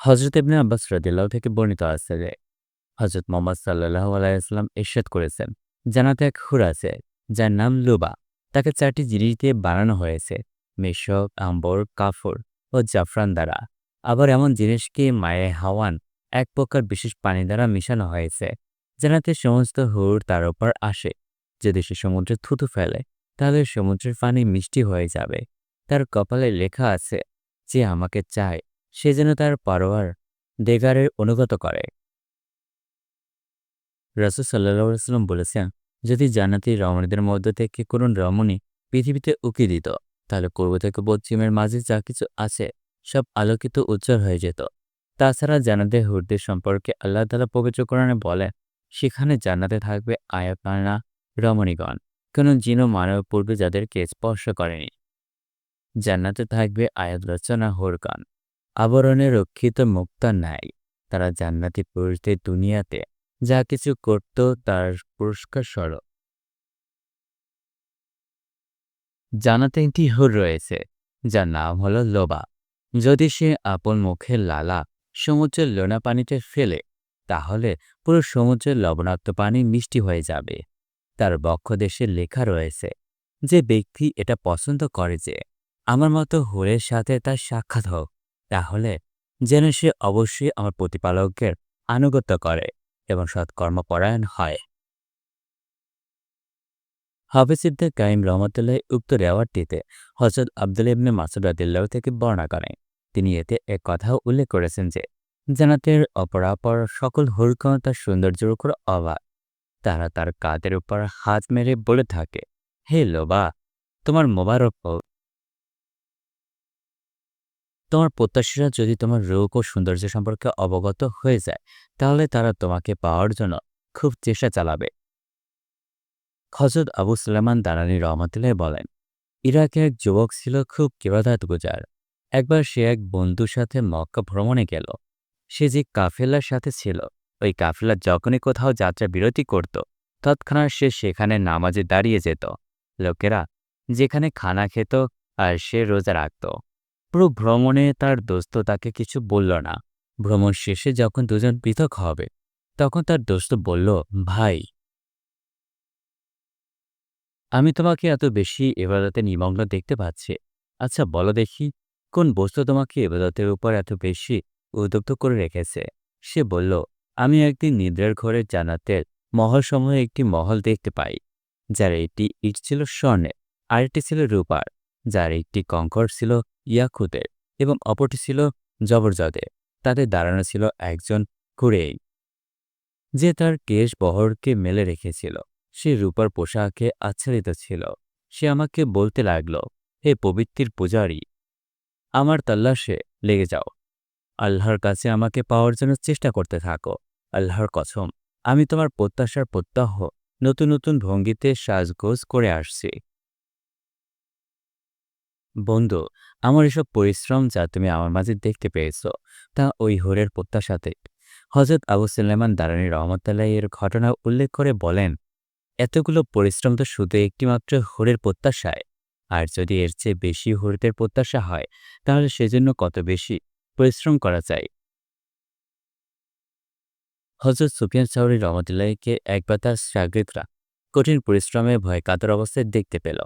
হজরত ইবনে আব্বাস রাদিয়াল্লাহু থেকে বর্ণিত আছে যে হজরত মোহাম্মদ সাল্লাল্লাহু আলাইহি ওয়াসাল্লাম ইরশাদ করেছেন। জানাতে এক হুর আছে, যার নাম লুবা। তাকে চারটি জিনিস দিয়ে বানানো হয়েছে, মেশক, আম্বর, কাফর ও জাফরান দ্বারা। আবার এমন জিনিসকে মায়ে হাওয়ান এক প্রকার বিশেষ পানি দ্বারা মিশানো হয়েছে জানাতে সমস্ত হুর তার উপর আসে। যদি সে সমুদ্রে থুতু ফেলে, তাহলে সমুদ্রের পানি মিষ্টি হয়ে যাবে। তার কপালে লেখা আছে, যে আমাকে চায় সে যেন তার পারোয়ার দেগারের অনুগত করে। রাসুল সাল্লাম বলেছেন, যদি জান্নাতি রমণীদের মধ্য থেকে কোনো রমণী পৃথিবীতে উকি দিত, তাহলে পূর্ব থেকে পশ্চিমের মাঝে যা কিছু আছে সব আলোকিত উজ্জ্বল হয়ে যেত। তাছাড়া জান্নাতে হুরদের সম্পর্কে আল্লাহ তালা পবিত্র কোরআনে বলেন, সেখানে জান্নাতে থাকবে আয়াপানা রমণীগণ, কোনো জিনো মানব পূর্বে যাদেরকে স্পর্শ করেনি। জান্নাতে থাকবে আয়াত রচনা হোরগান আবরণে রক্ষিত মুক্তা নাই। তারা জান্নাতি পুরুষদের দুনিয়াতে যা কিছু করত তার পুরস্কার স্বরূপ। জানাতে একটি হুর রয়েছে, যার নাম হল লোবা। যদি সে আপন মুখের লালা সমুদ্রের লোনা পানিতে ফেলে, তাহলে পুরো সমুদ্রের লবণাক্ত পানি মিষ্টি হয়ে যাবে। তার বক্ষদেশে লেখা রয়েছে, যে ব্যক্তি এটা পছন্দ করে যে, আমার মতো হুরের সাথে তার সাক্ষাৎ হোক। তাহলে যেন সে অবশ্যই আমার প্রতিপালকের আনুগত্য করে এবং সৎকর্মপরায়ণ হয়। হাফিজ কাইম রহমতুল্লাহ উক্ত রেওয়ারটিতে হজরত আব্দুল ইবনে মাসুদ রাদিল্লাহ থেকে বর্ণনা করেন। তিনি এতে এক কথাও উল্লেখ করেছেন যে জানাতের অপরাপর সকল হুরকণ তার সৌন্দর্যের উপর অবাক। তারা তার কাদের উপর হাত মেরে বলে থাকে, হে লোবা, তোমার মোবারক হোক তোমার প্রত্যাশীরা যদি তোমার রূপ ও সৌন্দর্য সম্পর্কে অবগত হয়ে যায়, তাহলে তারা তোমাকে পাওয়ার জন্য খুব চেষ্টা চালাবে। হজরত আবু সুলেমান দারানি রহমতুল্লাহ বলেন, ইরাকে এক যুবক ছিল খুব কেবাদাত গুজার। একবার সে এক বন্ধুর সাথে মক্কা ভ্রমণে গেল। সে যে কাফেলার সাথে ছিল, ওই কাফেলা যখনই কোথাও যাত্রা বিরতি করত, তৎক্ষণাৎ সে সেখানে নামাজে দাঁড়িয়ে যেত। লোকেরা যেখানে খানা খেত আর সে রোজা রাখত। পুরো ভ্রমণে তার দোস্ত তাকে কিছু বলল না। ভ্রমণ শেষে যখন দুজন পৃথক হবে, তখন তার দোস্ত বলল, ভাই, আমি তোমাকে এত বেশি এবাদতে নিমগ্ন দেখতে পাচ্ছি। আচ্ছা বলো দেখি, কোন বস্তু তোমাকে এবাদতের উপর এত বেশি উদ্যুক্ত করে রেখেছে? সে বলল, আমি একদিন নিদ্রার ঘরে জানাতের মহলসমূহে একটি মহল দেখতে পাই, যার এটি ইট ছিল স্বর্ণের, আরেকটি ছিল রূপার। যার একটি কঙ্কর ছিল ইয়াকুতের এবং অপরটি ছিল জবরজদের। তাতে দাঁড়ানো ছিল একজন কুরেই, যে তার কেশ বহরকে মেলে রেখেছিল। সে রূপার পোশাকে আচ্ছাদিত ছিল। সে আমাকে বলতে লাগল, হে পবিত্রির পূজারী, আমার তল্লাশে লেগে যাও। আল্লাহর কাছে আমাকে পাওয়ার জন্য চেষ্টা করতে থাকো। আল্লাহর কসম, আমি তোমার প্রত্যাশার প্রত্যাহ নতুন নতুন ভঙ্গিতে সাজগোজ করে আসছি। বন্ধু, আমার এসব পরিশ্রম যা তুমি আমার মাঝে দেখতে পেয়েছ, তা ওই হোরের প্রত্যাশাতে। হজরত আবু সুলেমান দারানি রহমতাল্লাহ এর ঘটনা উল্লেখ করে বলেন, এতগুলো পরিশ্রম তো শুধু একটিমাত্র হোরের প্রত্যাশায়। আর যদি এর চেয়ে বেশি হোরদের প্রত্যাশা হয়, তাহলে সেজন্য কত বেশি পরিশ্রম করা চাই হজরত সুফিয়ান সাউরি রহমতুল্লাহকে একবার তার সাগরিদরা কঠিন পরিশ্রমে ভয় কাতর অবস্থায় দেখতে পেল।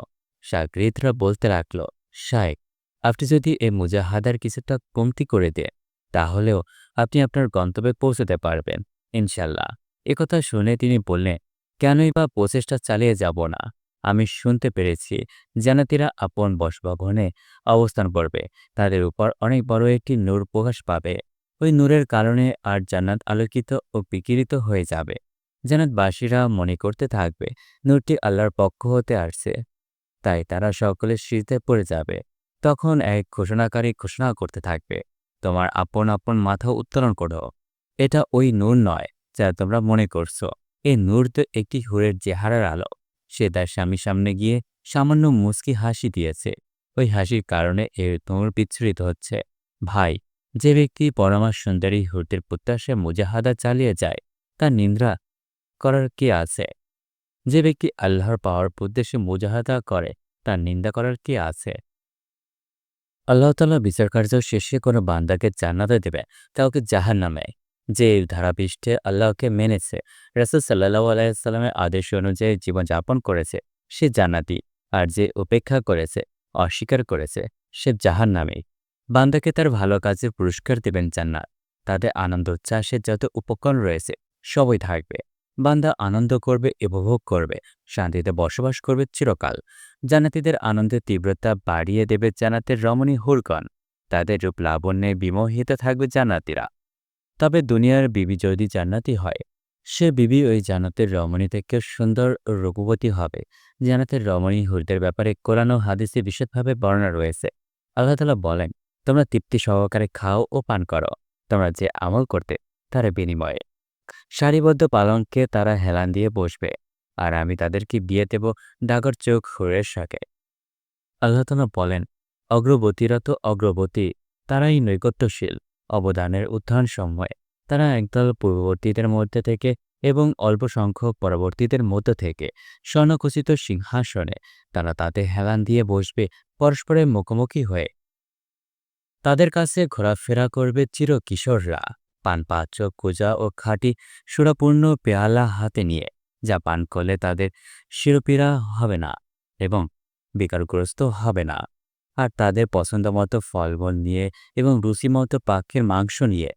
সাগরিদরা বলতে লাগল শায়েক আপনি যদি এ মুজাহাদার কিছুটা কমতি করে দেন, তাহলেও আপনি আপনার গন্তব্যে পৌঁছতে পারবেন, ইনশাল্লাহ। একথা শুনে তিনি বললেন, কেনই বা প্রচেষ্টা চালিয়ে যাব না? আমি শুনতে পেরেছি জানাতিরা আপন বসভবনে অবস্থান করবে। তাদের উপর অনেক বড় একটি নূর প্রকাশ পাবে। ওই নূরের কারণে আর জান্নাত আলোকিত ও বিকিরিত হয়ে যাবে। জান্নাতবাসীরা মনে করতে থাকবে, নূরটি আল্লাহর পক্ষ হতে আসছে। তাই তারা সকলে শীতে পড়ে যাবে। তখন এক ঘোষণাকারী ঘোষণা করতে থাকবে, তোমার আপন আপন মাথা উত্তোলন করো। এটা ওই নূর নয় যা তোমরা মনে করছ। এই নূর তো একটি হুরের চেহারার আলো। সে তার স্বামীর সামনে গিয়ে সামান্য মুচকি হাসি দিয়েছে। ওই হাসির কারণে এর নূর বিচ্ছুরিত হচ্ছে। ভাই, যে ব্যক্তি পরমার সুন্দরী হুরদের প্রত্যাশায় মুজাহাদা চালিয়ে যায়, তার নিন্দ্রা করার কি আছে? যে ব্যক্তি আল্লাহর পাওয়ার উদ্দেশ্যে মুজাহাদা করে, তার নিন্দা করার কি আছে? আল্লাহ তালা বিচার কার্য শেষে কোনো বান্দাকে জান্নাতে দেবে কাউকে জাহান নামে যে এই ধারাপৃষ্ঠে আল্লাহকে মেনেছে, রাসুল সাল্লাহ আলাইসাল্লামের আদেশ অনুযায়ী জীবনযাপন করেছে, সে জান্নাতি। আর যে উপেক্ষা করেছে, অস্বীকার করেছে, সে জাহান নামে বান্দাকে তার ভালো কাজের পুরস্কার দেবেন জান্নাত। তাদের আনন্দ উচ্ছ্বাসের যত উপকরণ রয়েছে, সবই থাকবে। বান্দা আনন্দ করবে, উপভোগ করবে, শান্তিতে বসবাস করবে চিরকাল। জান্নাতীদের আনন্দের তীব্রতা বাড়িয়ে দেবে জান্নাতের রমণী হুরগণ। তাদের রূপ লাবণ্যে বিমোহিত থাকবে জান্নাতীরা। তবে দুনিয়ার বিবি যদি জান্নাতি হয়, সে বিবি ওই জানাতের রমণী থেকে সুন্দর রূপবতী হবে। জান্নাতের রমণী হুরদের ব্যাপারে কোরআন ও হাদিসে বিশদভাবে বর্ণনা রয়েছে। আল্লাহ তালা বলেন, তোমরা তৃপ্তি সহকারে খাও ও পান করো। তোমরা যে আমল করতে, তার বিনিময়ে। সারিবদ্ধ পালনকে তারা হেলান দিয়ে বসবে, আর আমি তাদেরকে বিয়ে দেব ডাগর চোখ হুরের সাথে আল্লাহ তালা বলেন, অগ্রবতীরা তো অগ্রবতী, তারাই নৈকট্যশীল অবদানের উত্থান সময়ে তারা একদল পূর্ববর্তীদের মধ্যে থেকে এবং অল্প সংখ্যক পরবর্তীদের মধ্য থেকে স্বর্ণখচিত সিংহাসনে তারা তাতে হেলান দিয়ে বসবে, পরস্পরের মুখোমুখি হয়ে। তাদের কাছে ঘোরাফেরা করবে চির কিশোররা পানপাত্র, কুজা ও খাঁটি সুরাপূর্ণ পেয়ালা হাতে নিয়ে যা পান করলে তাদের শিরোপীড়া হবে না এবং বিকারগ্রস্ত হবে না। আর তাদের পছন্দমতো ফলমূল নিয়ে এবং রুচিমতো পাখির মাংস নিয়ে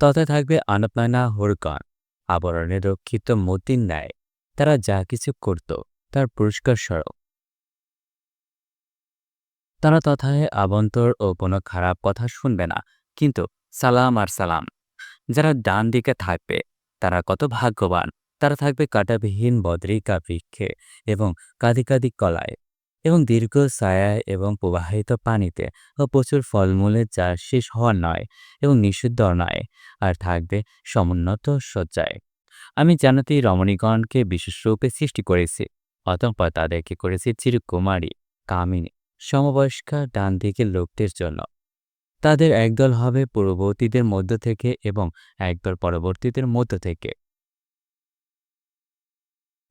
তথা থাকবে আনপানা হরকন আবরণে রক্ষিত মতির ন্যায়। তারা যা কিছু করত, তার পুরস্কার স্বরূপ। তারা তথায় আবন্তর ও কোনো খারাপ কথা শুনবে না, কিন্তু সালাম আর সালাম। যারা ডান দিকে থাকবে, তারা কত ভাগ্যবান। তারা থাকবে কাটাবিহীন বদ্রিকা বৃক্ষে এবং কাদিকাদি কলায় এবং দীর্ঘ ছায়ায় এবং প্রবাহিত পানিতে ও প্রচুর ফলমূলে যা শেষ হওয়ার নয় এবং নিষিদ্ধ নয় আর থাকবে সমুন্নত সজ্জায় আমি জানাতে রমণীগণকে বিশেষরূপে সৃষ্টি করেছি। অতঃপর তাদেরকে করেছি চিরকুমারী, কামিনী, সমবয়স্কা ডান দিকের লোকদের জন্য। তাদের একদল হবে পূর্ববর্তীদের মধ্য থেকে এবং একদল পরবর্তীদের মধ্য থেকে।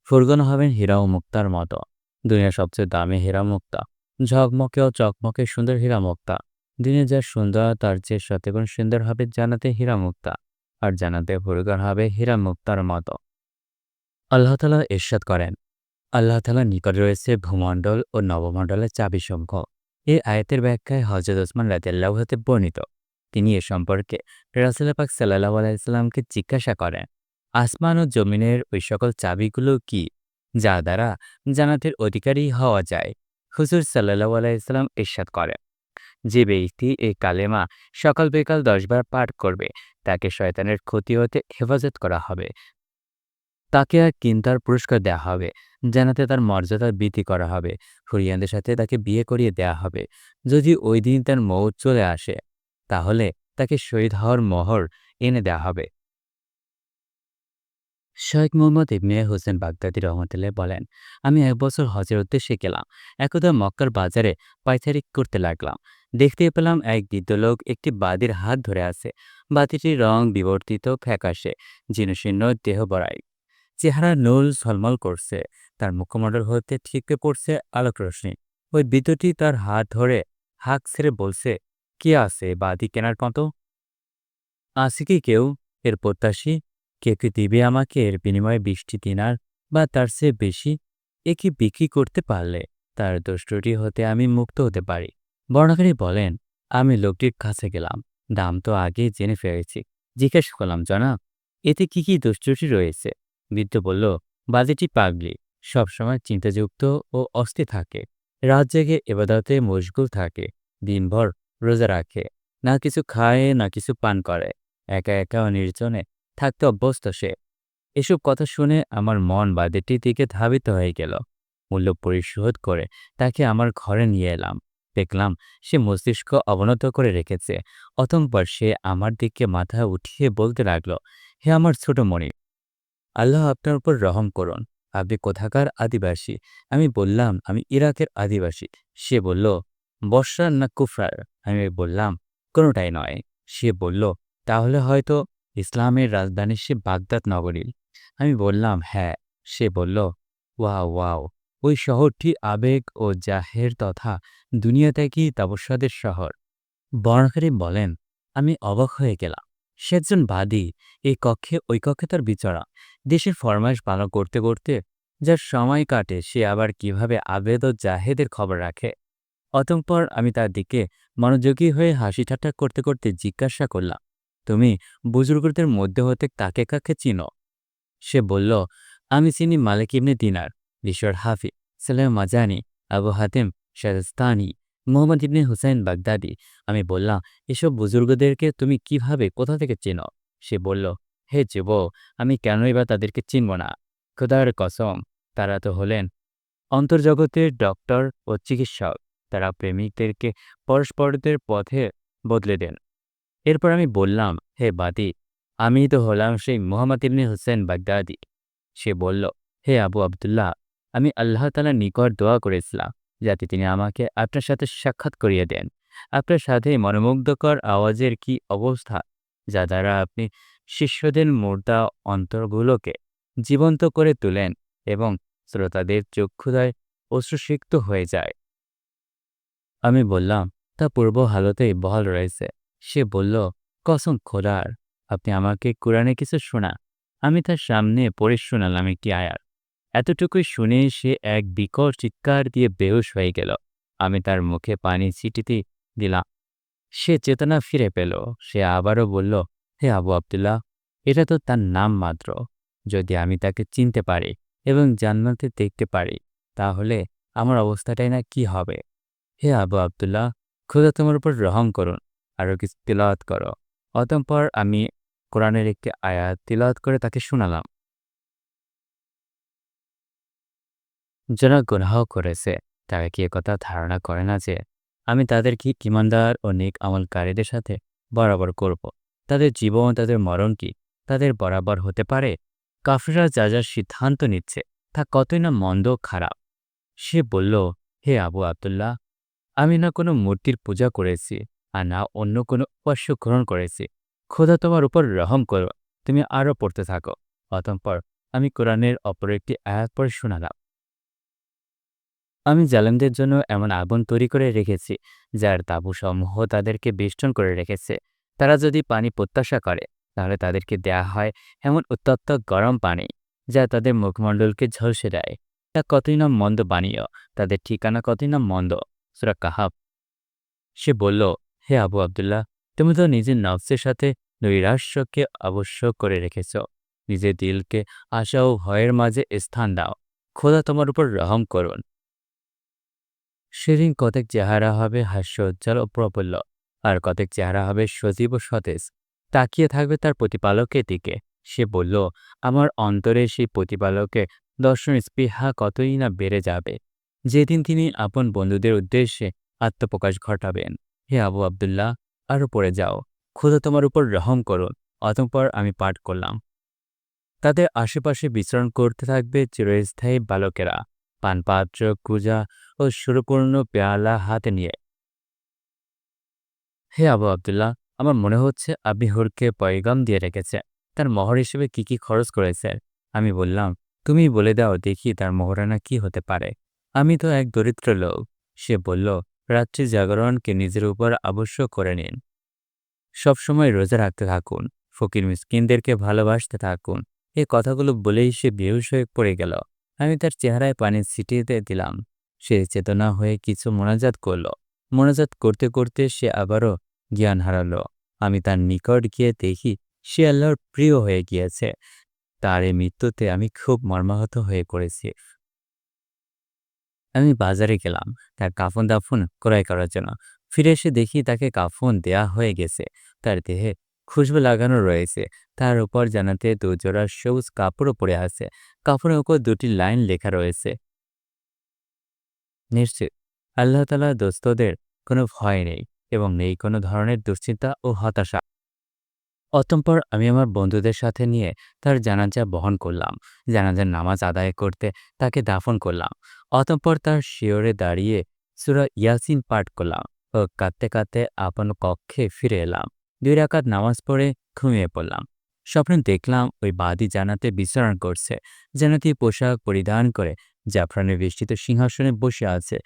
ফুরগন হবেন হীরা ও মুক্তার মতো। দুনিয়ার সবচেয়ে দামি হীরা মুক্তা। ঝকমকে ও চকমকে সুন্দর হীরা মুক্তা। দিনে যা সুন্দর, তার চেয়ে শতগুণ সুন্দর হবে জানাতে হীরা মুক্তা। আর জানাতে ফুরগন হবে হীরা মুক্তার মতো। আল্লাহ তালা ইরশাদ করেন, আল্লাহ তালার নিকট রয়েছে ভূমণ্ডল ও নবমণ্ডলের চাবিসমূহ। এই আয়াতের ব্যাখ্যায় হজরত ওসমান রাজিয়াল্লাহ হতে বর্ণিত। তিনি এ সম্পর্কে রাসুল পাক সাল্লাহ আলাইসাল্লামকে জিজ্ঞাসা করেন, আসমান ও জমিনের ওই সকল চাবিগুলো কি, যা দ্বারা জানাতের অধিকারী হওয়া যায়? হুজুর সাল্লাহ আলাইসাল্লাম ইরশাদ করেন, যে ব্যক্তি এই কালেমা সকাল বিকাল দশবার পাঠ করবে, তাকে শয়তানের ক্ষতি হতে হেফাজত করা হবে। তাকে আর কিন্তার পুরস্কার দেওয়া হবে জানাতে তার মর্যাদা বৃদ্ধি করা হবে, হুরিয়ানদের সাথে তাকে বিয়ে করিয়ে দেয়া হবে। যদি ওই দিন তার মৌত চলে আসে, তাহলে তাকে শহীদ হওয়ার মোহর এনে দেওয়া হবে। শেখ মোহাম্মদ ইবনে হোসেন বাগদাদি রহমতুল্লাহ বলেন, আমি এক বছর হজের উদ্দেশ্যে গেলাম। একদা মক্কার বাজারে পাইচারি করতে লাগলাম। দেখতে পেলাম এক লোক একটি বাদির হাত ধরে আছে। বাতিটির রং বিবর্তিত, ফ্যাকাশে জীর্ণশীর্ণ দেহ বড়াই চেহারা নুল ঝলমল করছে। তার মুখমণ্ডল হতে ঠিকতে পড়ছে আলোক রশ্মি। ওই বিদ্যুৎটি তার হাত ধরে হাঁক ছেড়ে বলছে, কে আছে বাদি কেনার মতো? আছে কি কেউ? এর প্রত্যাশী? কে কি দিবে আমাকে এর বিনিময়ে বৃষ্টি দিনার বা তার চেয়ে বেশি? এ কি বিক্রি করতে পারলে? তার দুষ্টটি হতে আমি মুক্ত হতে পারি। বর্ণাকারী বলেন, আমি লোকটির কাছে গেলাম। দাম তো আগেই জেনে ফেলেছি। জিজ্ঞেস করলাম, জনাব, এতে কি কি দুষ্টটি রয়েছে? বৃদ্ধ বলল, বাজেটি পাগলি, সবসময় চিন্তাযুক্ত ও অস্থির থাকে। রাত জেগে এবাদতে মশগুল থাকে, দিনভর রোজা রাখে, না কিছু খায়, না কিছু পান করে। একা একা ও নির্জনে থাকতে অভ্যস্ত সে। এসব কথা শুনে আমার মন বাদেটির দিকে ধাবিত হয়ে গেল। মূল্য পরিশোধ করে তাকে আমার ঘরে নিয়ে এলাম। দেখলাম সে মস্তিষ্ক অবনত করে রেখেছে। অতঃপর সে আমার দিকে মাথা উঠিয়ে বলতে লাগল, হে আমার ছোট মণি আল্লাহ আপনার উপর রহম করুন। আপনি কোথাকার আদিবাসী? আমি বললাম, আমি ইরাকের আদিবাসী। সে বলল বর্ষার না কুফরার? আমি বললাম, কোনোটাই নয়। সে বলল, তাহলে হয়তো ইসলামের রাজধানী সে বাগদাদ নগরীর। আমি বললাম হ্যাঁ। সে বলল ওয়া ওয়াও। ওই শহরটি আবেগ ও জাহের তথা দুনিয়াতে কি তাপস্যাদের শহর? বর্ণকারী বলেন, আমি অবাক হয়ে গেলাম। সে একজন বাদী, এই কক্ষে, ওই কক্ষে তার বিচরা। দেশের ফরমাইশ পালন করতে করতে যার সময় কাটে, সে আবার কীভাবে আবেদ ও জাহেদের খবর রাখে? অতঃপর আমি তার দিকে মনোযোগী হয়ে হাসি ঠাট্টা করতে করতে জিজ্ঞাসা করলাম, তুমি বুজুর্গদের মধ্যে হতে কাকে কাকে চিনো? সে বলল, আমি চিনি মালিক ইবনে দিনার বিশ্বর হাফি, সালেম মাজানি, আবু হাতিম শাহস্তানি মোহাম্মদ ইবনে হুসাইন বাগদাদি। আমি বললাম, এসব বুজুর্গদেরকে তুমি কীভাবে কোথা থেকে চেনো? সে বলল, হে যুব আমি কেনই বা তাদেরকে চিনব না। খোদার কসম, তারা তো হলেন অন্তর্জগতের ডক্টর ও চিকিৎসক। তারা প্রেমিকদেরকে পরস্পরদের পথে বদলে দেন। এরপর আমি বললাম, হে বাদি, আমি তো হলাম সেই মোহাম্মদ ইবনে হুসেন বাগদাদি। সে বলল, হে আবু আবদুল্লাহ, আমি আল্লাহ তালার নিকট দোয়া করেছিলাম। যাতে তিনি আমাকে আপনার সাথে সাক্ষাৎ করিয়ে দেন। আপনার সাথে মনোমুগ্ধকর আওয়াজের কি অবস্থা? যা দ্বারা আপনি শিষ্যদের মুর্দা অন্তরগুলোকে জীবন্ত করে তোলেন এবং শ্রোতাদের চক্ষুদয় অশ্রুসিক্ত হয়ে যায়। আমি বললাম, তা পূর্ব হালতেই বহাল রয়েছে। সে বলল, কসম খোদার, আপনি আমাকে কোরআনে কিছু শোনা। আমি তার সামনে পড়ে শোনালাম একটি আয়াত। এতটুকুই শুনে সে এক বিকট চিৎকার দিয়ে বেহুশ হয়ে গেল। আমি তার মুখে পানি ছিটিতে দিলাম। সে চেতনা ফিরে পেল। সে আবারও বলল, হে আবু আবদুল্লাহ, এটা তো তার নাম মাত্র। যদি আমি তাকে চিনতে পারি এবং জান্নাতে দেখতে পারি, তাহলে আমার অবস্থাটাই না কি হবে? হে আবু আবদুল্লাহ, খোদা তোমার উপর রহম করুন আরও কিছু তিলাওয়াত করো। অতঃপর আমি কোরআনের একটি আয়াত তিলাওয়াত করে তাকে শোনালাম। যারা গুনাহ করেছে। তারা কি একথা ধারণা করে না যে, আমি তাদের কি ইমানদার ও নেক আমলকারীদের সাথে বরাবর করব। তাদের জীবন তাদের মরণ কি তাদের বরাবর হতে পারে? কাফিরা যা যা সিদ্ধান্ত নিচ্ছে, তা কতই না মন্দ খারাপ? সে বলল, হে আবু আবদুল্লাহ, আমি না কোনো মূর্তির পূজা করেছি, আর না অন্য কোনো উপাস্য গ্রহণ করেছি। খোদা তোমার উপর রহম করো তুমি আরও পড়তে থাকো। অতঃপর আমি কোরআনের অপর একটি আয়াত পরে শোনালাম। আমি জালেমদের জন্য এমন আগুন তৈরি করে রেখেছি, যার তাঁবুসমূহ তাদেরকে বেষ্টন করে রেখেছে। তারা যদি পানি প্রত্যাশা করে, তাহলে তাদেরকে দেয়া হয় এমন উত্তপ্ত গরম পানি, যা তাদের মুখমণ্ডলকে ঝলসে দেয়। তা কতই না মন্দ বানিয়ে তাদের ঠিকানা কতই না মন্দ, সুরা কাহাব সে বলল, হে আবু আবদুল্লাহ, তুমি তো নিজের নফসের সাথে নৈরাশ্যকে অবশ্য করে রেখেছ। নিজের দিলকে আশা ও ভয়ের মাঝে স্থান দাও। খোদা তোমার উপর রহম করুন। সেদিন কতক চেহারা হবে হাস্যোজ্জ্বল ও প্রফুল্ল, আর কতক চেহারা হবে সজীব ও সতেজ। তাকিয়ে থাকবে তার প্রতিপালকের দিকে। সে বলল, আমার অন্তরে সেই প্রতিপালকে দর্শন স্পৃহা কতই না বেড়ে যাবে। যেদিন তিনি আপন বন্ধুদের উদ্দেশ্যে আত্মপ্রকাশ ঘটাবেন। হে আবু আবদুল্লাহ আরও পড়ে যাও। খোদা তোমার উপর রহম করুন, অতঃপর আমি পাঠ করলাম। তাদের আশেপাশে বিচরণ করতে থাকবে চিরস্থায়ী বালকেরা। পানপাত্র কুজা ও সুরপূর্ণ পেয়ালা হাতে নিয়ে। হে আবু আবদুল্লাহ, আমার মনে হচ্ছে আপনি হুরকে পয়গাম দিয়ে রেখেছে। তার মহর হিসেবে কি কি খরচ করেছে? আমি বললাম, তুমি বলে দাও দেখি তার মহরানা কি হতে পারে। আমি তো এক দরিদ্র লোক। সে বলল, রাত্রি জাগরণকে নিজের উপর আবশ্যক করে নিন। সবসময় রোজা রাখতে থাকুন, ফকির মিসকিনদেরকে ভালোবাসতে থাকুন। এই কথাগুলো বলেই সে বেহুশ হয়ে পড়ে গেল। আমি তার চেহারায় পানি ছিটিয়ে দিলাম। সে চেতনা হয়ে কিছু মোনাজাত করল। মোনাজাত করতে করতে সে আবারও জ্ঞান হারালো। আমি তার নিকট গিয়ে দেখি সে আল্লাহর প্রিয় হয়ে গিয়েছে। তার এই মৃত্যুতে আমি খুব মর্মাহত হয়ে পড়েছি। আমি বাজারে গেলাম তার কাফন দাফন ক্রয় করার জন্য। ফিরে এসে দেখি তাকে কাফন দেয়া হয়ে গেছে। তার দেহে খুশবু লাগানো রয়েছে। তার উপর জানাতে দুজোড়া সবুজ কাপড়ও পরে আছে। কাপড়ের উপর দুটি লাইন লেখা রয়েছে। নিশ্চিত আল্লাহ তালা দোস্তদের কোনো ভয় নেই এবং নেই কোনো ধরনের দুশ্চিন্তা ও হতাশা। অতঃপর আমি আমার বন্ধুদের সাথে নিয়ে তার জানাজা বহন করলাম। জানাজার নামাজ আদায় করতে তাকে দাফন করলাম। অতঃপর তার শিওরে দাঁড়িয়ে সুরা ইয়াসিন পাঠ করলাম ও কাঁদতে কাঁদতে আপন কক্ষে ফিরে এলাম। দুই রাকাত নামাজ পড়ে ঘুমিয়ে পড়লাম। স্বপ্নে দেখলাম ওই বাদি জানাতে বিচরণ করছে জানাতি পোশাক পরিধান করে, জাফরানের বেষ্টিত সিংহাসনে বসে আছে।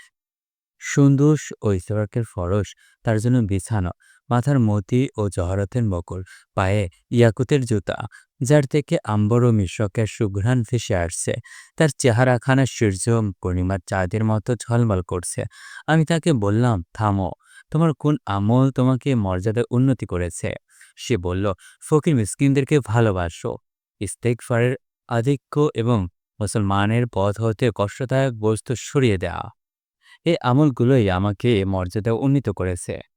সুন্দুস ও ইসরাকের ফরস তার জন্য বিছানো, মাথার মতি ও জহরতের মকর পায়ে ইয়াকুতের জুতা, যার থেকে আম্বর ও মিশ্রকের সুঘ্রাণ ভেসে আসছে। তার চেহারাখানা সূর্য পূর্ণিমার চাঁদের মতো ঝলমল করছে। আমি তাকে বললাম, থামো। তোমার কোন আমল তোমাকে মর্যাদায় উন্নতি করেছে? সে বলল, ফকির মিসকিনদেরকে ভালোবাসো। ইস্তেকফারের আধিক্য এবং মুসলমানের পথ হতে কষ্টদায়ক বস্তু সরিয়ে দেয়া। এই আমলগুলোই আমাকে মর্যাদা উন্নীত করেছে।